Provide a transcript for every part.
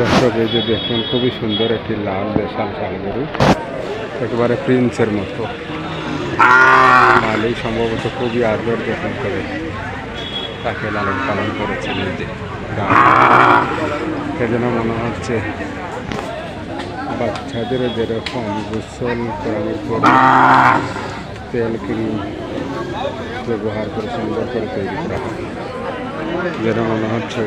দর্শক, এই যে দেখুন, খুবই সুন্দর একটি লাল দেশাল শাল গরু একেবারে প্রিন্সের মতো। মালিক সম্ভবত খুবই আদর যত্ন করে তাকে লালন পালন যে সে যেন মনে হচ্ছে বাচ্চাদের যেরকম গোসল তেল ক্রিম ব্যবহার করে সুন্দর করে তৈরি করা হয়, যেন মনে হচ্ছে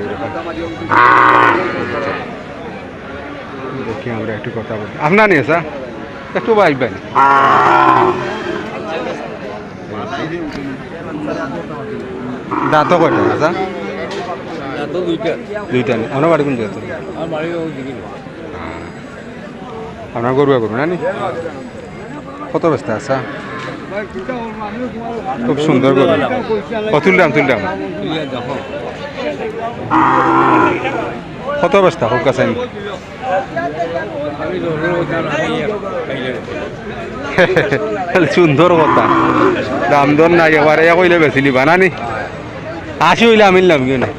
দেখি আমরা একটু কথা বলি। আপনার নিয়ে স্যার একটু বাইবেন দাঁতও কয়টা স্যার দুইটা। আপনার বাড়ি কোন যেত আপনার গরুয়া গরু না নি? কত ব্যস্ত আছে? খুব সুন্দর গরু। কত তুললাম তুললাম। কত ব্যস্ত হোক খাইলে সুন্দর কথা। দাম দর নাই এবারে এ কইলে বেশি লিবা না নি? আশি হইলে আমি নিলাম কি না?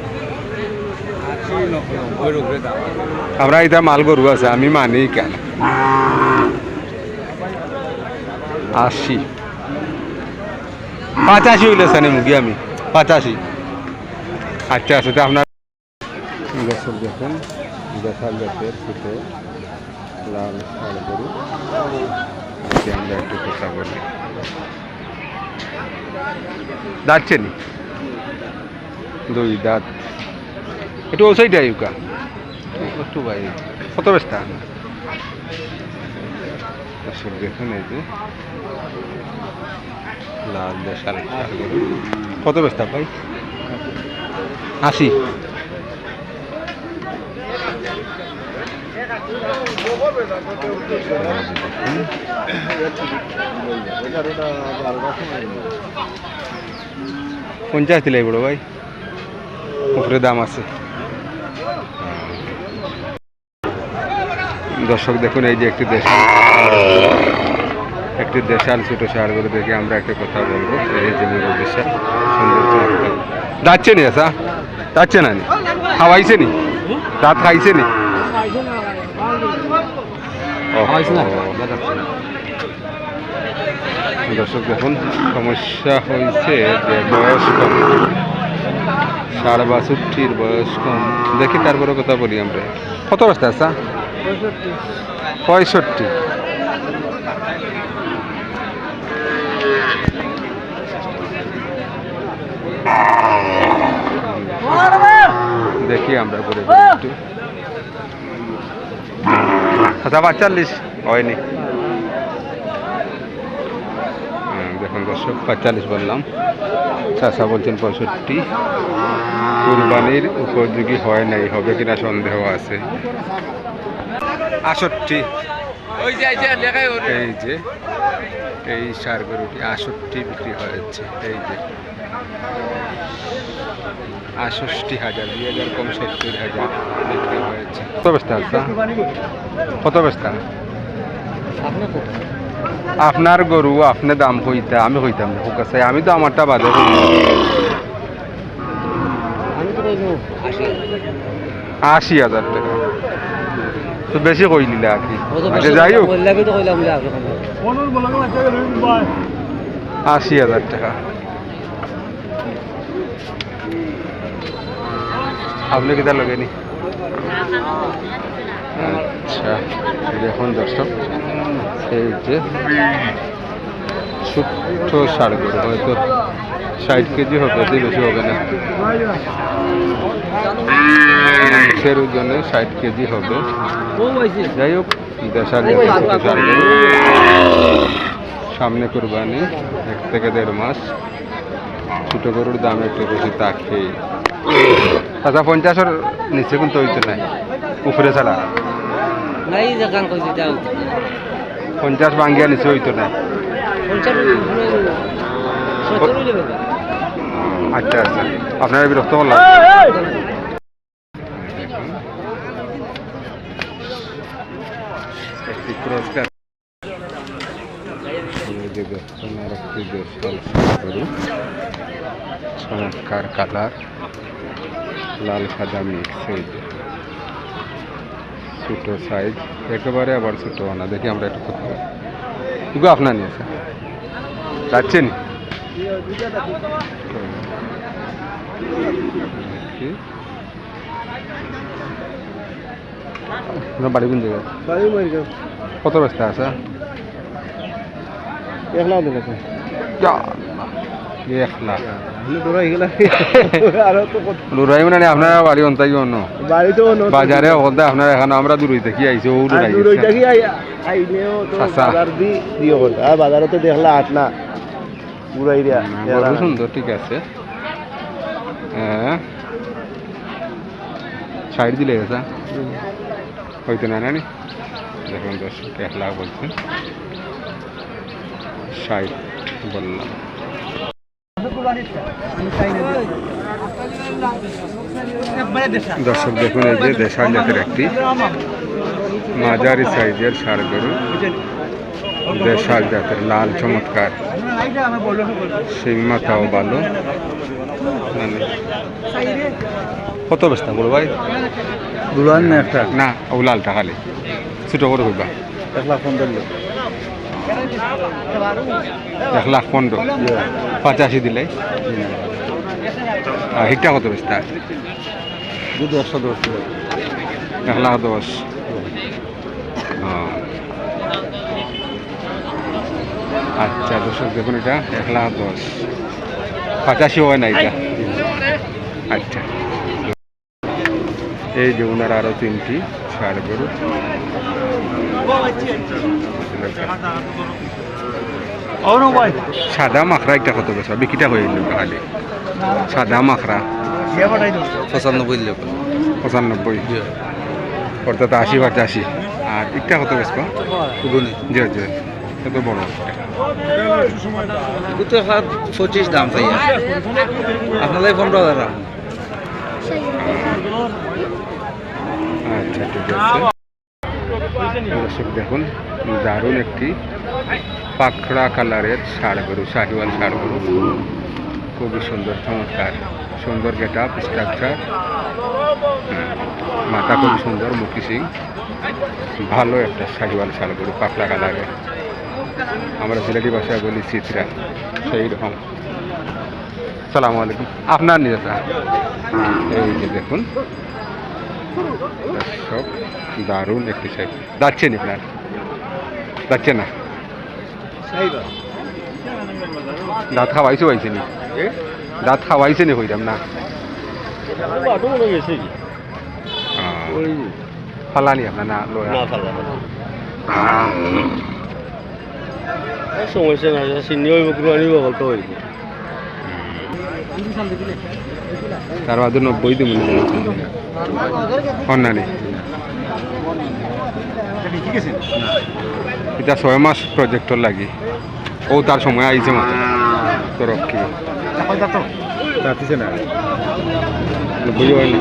আমরা এটা মাল গরু আছে আমি মানি কেন? আশি। পাঁচাশি হইলে সানি মুগি আমি পাঁচাশি। আচ্ছা তো আপনার দর্শক দেখুন দেখাল জাতের ছোটো লাল শাল গরু আমরা একটু কথা বলি। যাচ্ছে নি দুই দাঁত। একটু আইকা একটু কত ব্যস্ত? দর্শক দেখুন এই যে, লাল দেশাল শাল কত ব্যস্ত ভাই? আশি। পঞ্চাশ দিলাই বড় ভাই। উপরে দাম আছে। দর্শক দেখুন, এই যে একটি দেশাল। একটি দেশাল, ছোট করে দেখে আমরা একটা কথা বলব। সুন্দর যাচ্ছে নি আসা না নি? খাওয়াইছে নি? রাত খাইছে নি। দর্শক দেখুন সমস্যা হয়েছে যে বয়স কম। সাড়ে বাষট্টির বয়স কম। দেখি তারপরে কথা বলি আমরা। কত বস্তা আসা পঁয়ষট্টি। দেখি আমরা ঘুরে একটু। আচ্ছা পাঁচচল্লিশ হয়নি। দেখুন দর্শক পাঁচচল্লিশ বললাম। চাষা বলছেন পঁয়ষট্টি। কুরবানির উপযোগী হয় নাই হবে কিনা সন্দেহ আছে। আষট্টি। এই যে এই সার গরুটি আষট্টি বিক্রি হয়েছে। এই যে। আষষ্টি হাজার দুই হাজার কম সত্তর হাজার বিক্রি হয়েছে। কত ব্যস্ত আসা কত ব্যস্ত? আপনার গরু আপনি দাম কইতা আমি কইতাম না। আমি তো আমারটা আসি আশি হাজার টাকা। তো বেশি কই নিলে আর কি? আচ্ছা যাই হোক। আশি হাজার টাকা। আপনি কিতা লগেনি আচ্ছা দেখুন দর্শক এই যে ছোট্ট গরু হয়তো ষাট কেজি হবে এতে বেশি হবে না মাংসের ওজনে ষাট কেজি হবে যাই হোক। সামনে কোরবানি এক থেকে দেড় মাস ছোট গরুর দাম একটু বেশি থাকে আচ্ছা পঞ্চাশের নিচে কিন্তু হইতে নাই? উপরে ছাড়া নাই যে গান কইছে যাও পঞ্চাশ ভাঙ্গিয়া নিচে হইতো না পঞ্চাশ সত্তর হইলে বেটা আচ্ছা আচ্ছা। আপনারা বিরক্ত করলাম পুরস্কার চমৎকার কালার লাল সাদা মিক্স এই যে ছোটো সাইজ। একেবারে আবার ছোটো না দেখি আমরা একটু কথা বলি এগুলো আপনার নিয়েছে যাচ্ছেন? বাড়ি কোন জায়গায়? কত ব্যস্ত আছে? এক লাখ এক লাখ। লুরাই মানে আপনার বাড়ি অন্তাই অন্য বাড়ি তো অন্য বাজারে বলতে আপনার এখানে আমরা দূর হইতে কি ও লুরাই দূর হইতা আইনেও তো। বাজার দি দিও বলতে আর বাজারে তো দেখলা আট না। পুরাই দিয়া বড় সুন্দর ঠিক আছে। হ্যাঁ সাইড দিলে হইতো না নানি দেখুন দর্শক এক লাখ বলছেন ষাট বললাম দর্শক দেখুন এই যে দেশাল জাতের একটি মাঝারি সাইজের সার গরু। দেশাল জাতের লাল চমৎকার সেই মাথাও ভালো। কত বেস্তা বলো ভাই? দুলান না একটা? না ও লালটা খালি। ছোটো করে কইবা? এক লাখ পনেরো এক লাখ পনেরো। পঁচাশি দিলে। হিটটা কত যদি একশো দশ এক লাখ দশ। আচ্ছা দর্শক দেখুন এটা এক লাখ দশ। পঁচাশি হয় না এটা। আচ্ছা। এই যে ওনার আরও তিনটি ষাড় গরু। সাদা মাখরা একটা কত বেশ বিক্রিটা হয়ে গেল খালি সাদা মাখরা। পঁচানব্বই লোক পঁচানব্বই। অর্থাৎ আশি পঁচাশি আর একটা কত বেশ জি জি কত বড়? একটা। তো হাত পঁচিশ দাম চাই আপনাদের পনেরো হাজার আচ্ছা ঠিক আছে। দেখুন দারুণ একটি পাখড়া কালারের ষাড় গরু শাহিওয়াল ষাড় গরু খুবই সুন্দর, চমৎকার। সুন্দর গেট আপ স্ট্রাকচার মাথা খুবই সুন্দর, মুখি সিং। ভালো একটা শাহিওয়াল ষাড় গরু পাখড়া কালারের। আমরা সিলেটি ভাষায় বলি চিত্রা সেই রকম সালাম আলাইকুম। আপনার নিজেটা এই যে দেখুন। দর্শক, দারুণ একটি সাইড যাচ্ছেন আপনার? যাচ্ছে না? দাঁত খাওয়াইছে হয়েছে নি দাঁত খাওয়াইছে নি হইলাম না ফালানি আপনার না লয়া সমস্যা নাই চিনি হইব আনিব কত হইব তার বাদে নব্বই অন্যানি এটা ছয় মাস প্রজেক্টর লাগি। ও তার সময় আইছে মাত্র তোর কি যাতিছে না? নব্বই হয় না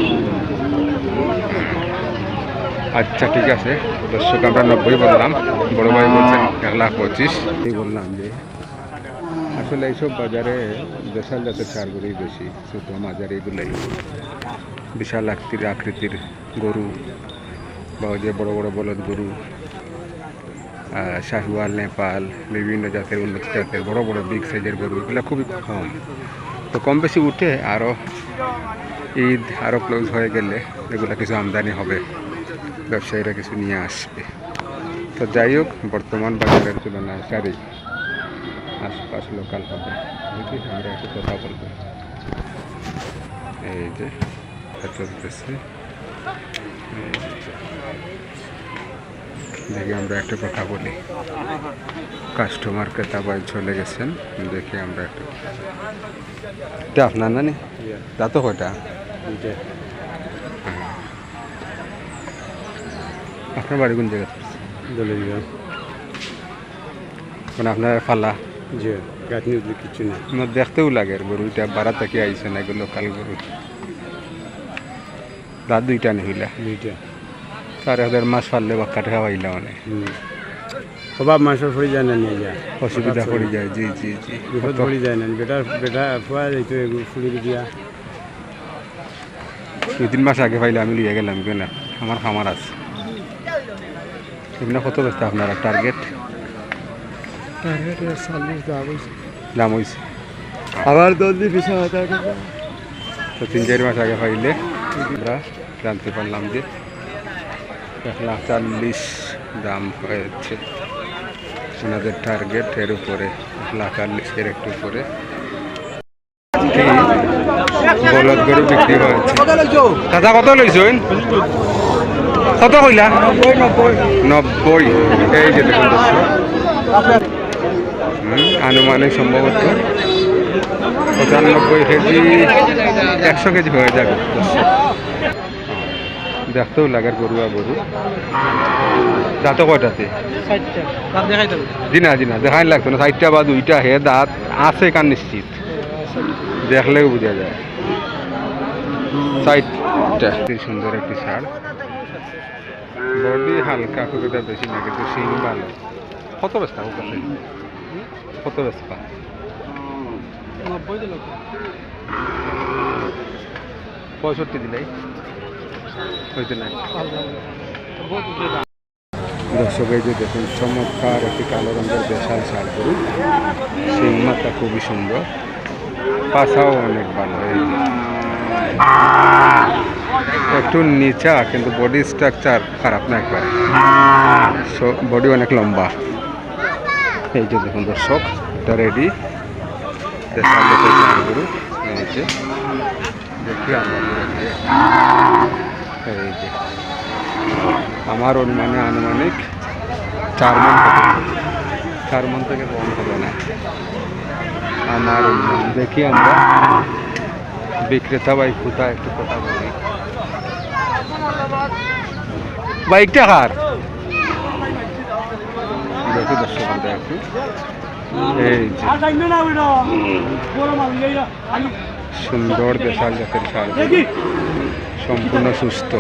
আচ্ছা ঠিক আছে। দর্শক আমরা নব্বই বললাম। বড় ভাই বলছেন এক লাখ পঁচিশ। এই বললাম যে আসলে এইসব বাজারে দেশাল জাতের সারগুলোই বেশি ছোটো মাজার এগুলাই। বিশাল আকৃতির আকৃতির গরু বা ওই যে বড় বড় বলদ গরু। শাহিওয়াল, নেপাল, বিভিন্ন জাতের, উন্নত জাতের, বড় বড় বিগ সাইজের গরু, এগুলো খুবই কম। তো কম বেশি উঠে আরও ঈদ আরও ক্লোজ হয়ে গেলে এগুলো কিছু আমদানি হবে, ব্যবসায়ীরা কিছু নিয়ে আসবে। তো যাই হোক, বর্তমান বাজারের তুলনায় সারি আশপাশ লোকাল হবে। দেখি আমরা একটু কথা বলব? এই যে চলতেছে। দেখি আমরা একটা কথা বলি। কাস্টমার ক্রেতা ভাই চলে গেছেন দেখি আমরা একটা এটা আপনার না নি তা তো কটা আপনার বাড়ি কোন জায়গা মানে আপনার ফালা? জি গাঁথনি কিছু নেই। না দেখতেও লাগে আর গরু এটা বাড়া থেকে আইছে না এগুলো লোকাল গরু। রাত দুইটা নিহিলা। দুইটা। চার হাজার মাছ ফাললে বাক্কা টাকা পাইলা মানে। সবাব মাংসের পড়ে যায় না নিয়ে যায়। অসুবিধা পড়ে যায় জি জি জি। বিপদ পড়ে যায় না বেটা বেটা ফুয়া যাইতো ফুলি দিয়া দুই তিন মাস আগে পাইলে আমি লিয়ে গেলাম কেন আমার খামার আছে। এগুলো কত বেচতে আপনারা? টার্গেট? টার্গেট দাম হয়েছে আবার দশ দিন পিছনে টার্গেট তো তিন চার মাস আগে পাইলে আমরা জানতে পারলাম যে এক লাখ চল্লিশ দাম হয়েছে। ওনাদের টার্গেট এর উপরে, এক লাখ চল্লিশের একটু উপরে। দাদা, কত আনুমানিক সম্ভবত পঁচানব্বই কেজি, একশো কেজি হয়ে যাবে। দেখতেও লাগে গরুয়া গরু। দাঁত কয়টাতে দিনা দিনা দেখাই লাগতো না চারটা বা দুইটা হে দাঁত আছে কান নিশ্চিত? দেখলেও বোঝা যায়। চারটা। সুন্দর একটি শাড় বডি হালকা খুব একটা বেশি না কিন্তু সিং ভালো। কত ব্যস্তা ওর কাছে কত ব্যস্তা? পঁয়ষট্টি দিলাই। দর্শক, এই যে দেখুন, চমৎকার একটি কালো রঙের বিশাল শাল গরু সিং মাথা খুবই সুন্দর। পাশাও অনেক ভালো একটু নিচা, কিন্তু বডি স্ট্রাকচার খারাপ না একবার। বডি অনেক লম্বা। এই যে দেখুন দর্শক, এটা রেডি দেখি আমরা। আমার অনুমানে আনুমানিক চার মন চার মন থেকে কম হবে না আমার অনুমান, দেখি আমরা বিক্রেতা ভাই কোথায়, একটু কথা বলি। বাইকটা কার দেখি দর্শক এই সুন্দর দেশাল জাতের গরু। সম্পূর্ণ সুস্থ।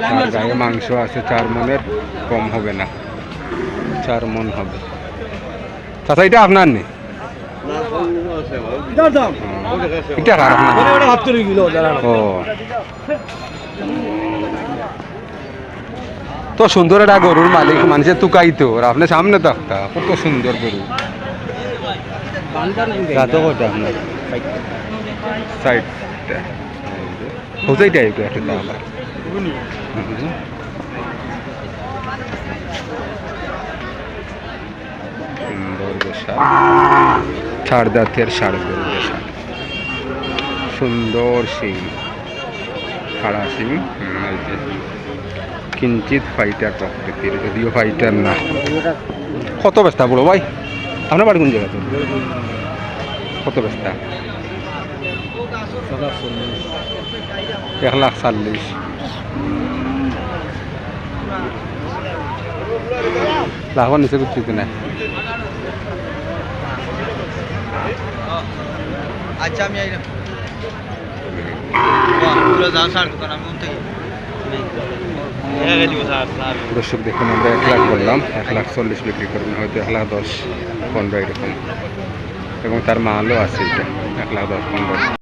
তার গায়ে মাংস আছে চার মনের কম হবে না। চার মন হবে। চাচা এটা আপনার নেই এটা কার ও। তো সুন্দর একটা গরুর মালিক মানুষের তুকাইতো আর আপনি সামনে থাকতা কত সুন্দর গরু। কত আপনার। একটু সুন্দর সিং খাড়া সিং কিঞ্চিত ফাইটার প্রকৃতির যদিও ফাইটার না কত ব্যস্তা বলো ভাই আপনার বাড়ি কোন জায়গাতে কত ব্যস্তা এক লাখ চল্লিশ। লাখর নিচে করছি না আচ্ছা আমি আইলাম দর্শক দেখুন আমরা এক লাখ বললাম এক লাখ চল্লিশ বিক্রি করবেন হয়তো এক লাখ দশ পনেরো এরকম। এবং তার মালও আছে এটা এক লাখ দশ পনেরো।